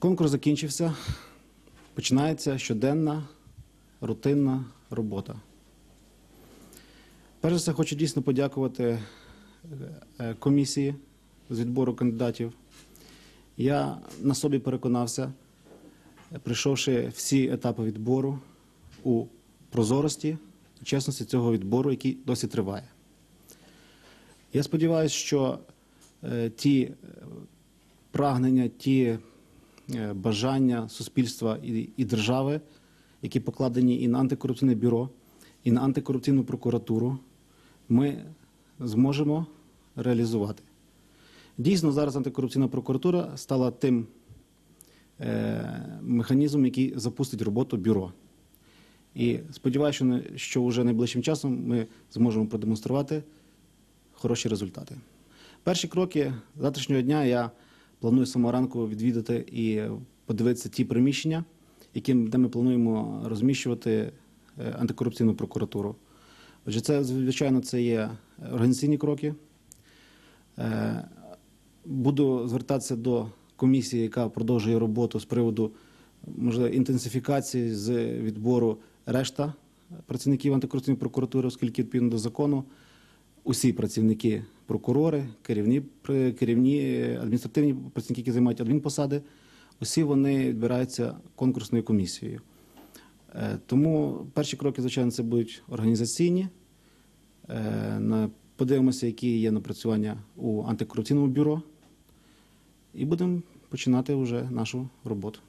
Конкурс закінчився. Починається щоденна рутинна робота. Перш за все, хочу дійсно подякувати е, комісії з відбору кандидатів. Я на собі переконався, пройшовши всі етапи відбору у прозорості чесності цього відбору, який досі триває. Я сподіваюся, що е, ті е, прагнення, ті бажання суспільства і, і держави, які покладені і на антикорупційне бюро, і на антикорупційну прокуратуру, ми зможемо реалізувати. Дійсно, зараз антикорупційна прокуратура стала тим е, механізмом, який запустить роботу бюро. І сподіваюся, що вже найближчим часом ми зможемо продемонструвати хороші результати. Перші кроки завтрашнього дня я планую самого ранку відвідати і подивитися ті приміщення, які, де ми плануємо розміщувати е, антикорупційну прокуратуру. Отже, це, звичайно, це є організаційні кроки. Е, Буду звертатися до комісії, яка продовжує роботу з приводу можливо, інтенсифікації з відбору решта працівників антикорупційної прокуратури, оскільки відповідно до закону усі працівники, прокурори, керівні, керівні адміністративні працівники, які займають адмінпосади, усі вони відбираються конкурсною комісією. Е, Тому перші кроки, звичайно, це будуть організаційні. Е, Подивимося, які є напрацювання у антикорупційному бюро, і будемо починати вже нашу роботу.